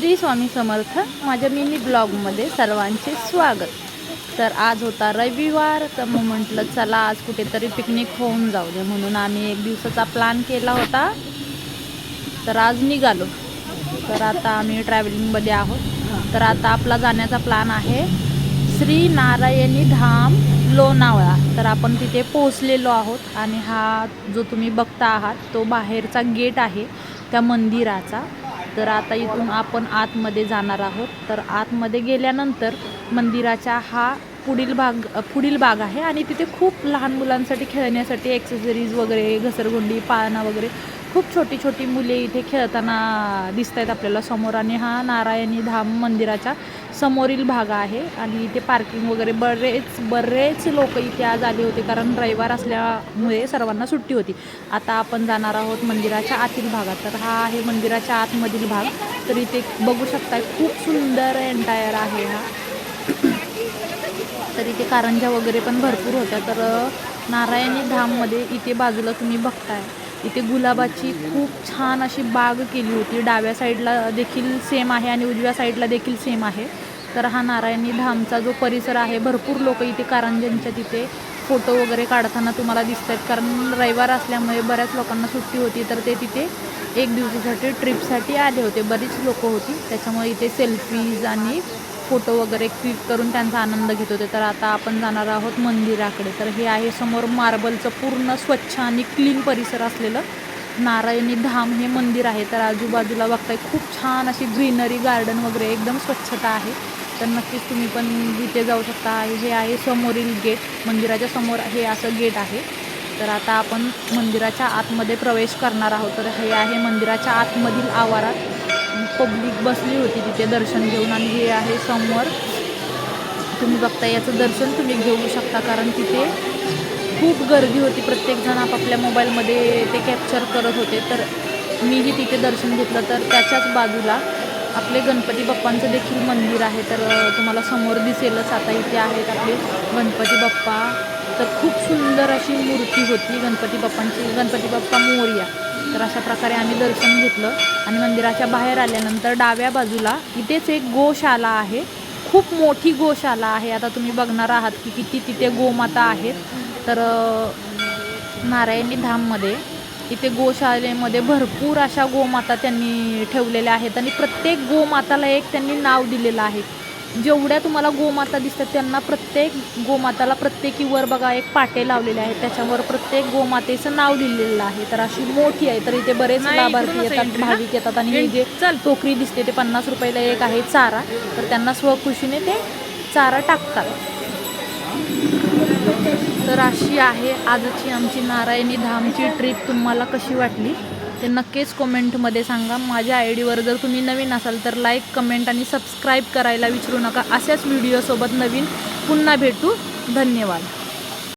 श्री स्वामी समर्थ. माझ्या मिनी ब्लॉगमध्ये सर्वांचे स्वागत. तर आज होता रविवार तर मग म्हटलं चला आज कुठेतरी पिकनिक होऊन जाऊ दे म्हणून आम्ही एक दिवसाचा प्लॅन केला होता. तर आज निघालो. तर आता आम्ही ट्रॅव्हलिंगमध्ये आहोत. तर आता आपला जाण्याचा प्लॅन आहे श्री नारायणी धाम लोणावळा. तर आपण तिथे पोहोचलेलो आहोत आणि हा जो तुम्ही बघता आहात तो बाहेरचा गेट आहे त्या मंदिराचा. तर आता इथून आपण आतमध्ये जाणार आहोत. तर आतमध्ये गेल्यानंतर मंदिराचा हा पुढील भाग पुढील भाग आहे आणि तिथे खूप लहान मुलांसाठी खेळण्यासाठी एक्सेसरीज वगैरे घसरगुंडी पाळणा वगैरे खूप छोटी छोटी मुले इथे खेळताना दिसत आहेत आपल्याला समोर. आणि हा नारायणी धाम मंदिराच्या समोरील भाग आहे आणि इथे पार्किंग वगैरे बरेच बरेच लोक इथे आज आले होते कारण रविवार असल्यामुळे सर्वांना सुट्टी होती. आता आपण जाणार आहोत मंदिराच्या आतील भागात. तर हा आहे मंदिराच्या आतमधील भाग. तर इथे बघू शकताय खूप सुंदर एंटायर आहे हा. तर इथे कारंजा वगैरे पण भरपूर होत्या. तर नारायणी धाममध्ये इथे बाजूला तुम्ही बघताय. इथे गुलाबाची खूप छान अशी बाग केली होती. डाव्या साईडला देखील सेम आहे आणि उजव्या साईडला देखील सेम आहे. तर हा नारायणी धामचा जो परिसर आहे भरपूर लोक इथे कारंजांच्या तिथे फोटो वगैरे काढताना तुम्हाला दिसत आहेत कारण रविवार असल्यामुळे बऱ्याच लोकांना सुट्टी होती तर ते तिथे एक दिवसासाठी ट्रिपसाठी आले होते. बरीच लोक होती. त्याच्यामुळे इथे सेल्फीज आणि फोटो वगैरे क्लिक करून त्यांचा आनंद घेत होते. तर आता आपण जाणार आहोत मंदिराकडे. तर हे आहे समोर मार्बलचं पूर्ण स्वच्छ आणि क्लीन परिसर असलेलं नारायणी धाम हे मंदिर आहे. तर आजूबाजूला बघताय खूप छान अशी ग्रीनरी गार्डन वगैरे एकदम स्वच्छता आहे. तर नक्कीच तुम्ही पण इथे जाऊ शकता. हे आहे समोरील गेट. मंदिराच्या समोर हे असं गेट आहे. तर आता आपण मंदिराच्या आतमध्ये प्रवेश करणार आहोत. तर हे आहे मंदिराच्या आतमधील आवारात. पब्लिक बसली होती तिथे दर्शन घेऊन आणि हे आहे समोर. तुम्ही बघता याचं दर्शन तुम्ही घेऊ शकता कारण तिथे खूप गर्दी होती. प्रत्येकजण आपापल्या मोबाईलमध्ये ते कॅप्चर करत होते. तर मीही तिथे दर्शन घेतलं. तर त्याच्याच बाजूला आपले गणपती बाप्पांचं देखील मंदिर आहे तर तुम्हाला समोर दिसेलच. आता इथे आहेत आपले गणपती बाप्पा. तर खूप सुंदर अशी मूर्ती होती गणपती बाप्पांची गणपती बाप्पा मोर्या. तर अशा प्रकारे आम्ही दर्शन घेतलं आणि मंदिराच्या बाहेर आल्यानंतर डाव्या बाजूला इथेच एक गोशाला आहे. खूप मोठी गोशाला आहे. आता तुम्ही बघणार आहात की किती तिथे गोमाता आहेत. तर नारायणी धाममध्ये इथे गोशालेमध्ये भरपूर अशा गोमाता त्यांनी ठेवलेल्या आहेत आणि प्रत्येक गोमाताला एक त्यांनी नाव दिलेलं आहे. जेवढ्या तुम्हाला गोमाता दिसतात त्यांना प्रत्येक गोमाताला प्रत्येकी वर बघा एक पाटे लावलेले आहेत. त्याच्यावर प्रत्येक गोमातेचं नाव लिहिलेलं आहे. तर अशी मोठी आहे. तर इथे बरेच लाभार्थी येतात भाविक येतात आणि हे जे टोकरी दिसते ते पन्नास रुपयाला एक आहे चारा. तर त्यांना स्वखुशीने ते चारा टाकतात. तर अशी आहे आजची आमची नारायणी धामची ट्रिप तुम्हाला कशी वाटली? ते नक्कीच कमेंटमध्ये सांगा. माझ्या आय डीवर जर तुम्ही नवीन असाल तर लाईक कमेंट आणि सबस्क्राईब करायला विसरू नका. अशाच व्हिडिओसोबत नवीन पुन्हा भेटू. धन्यवाद.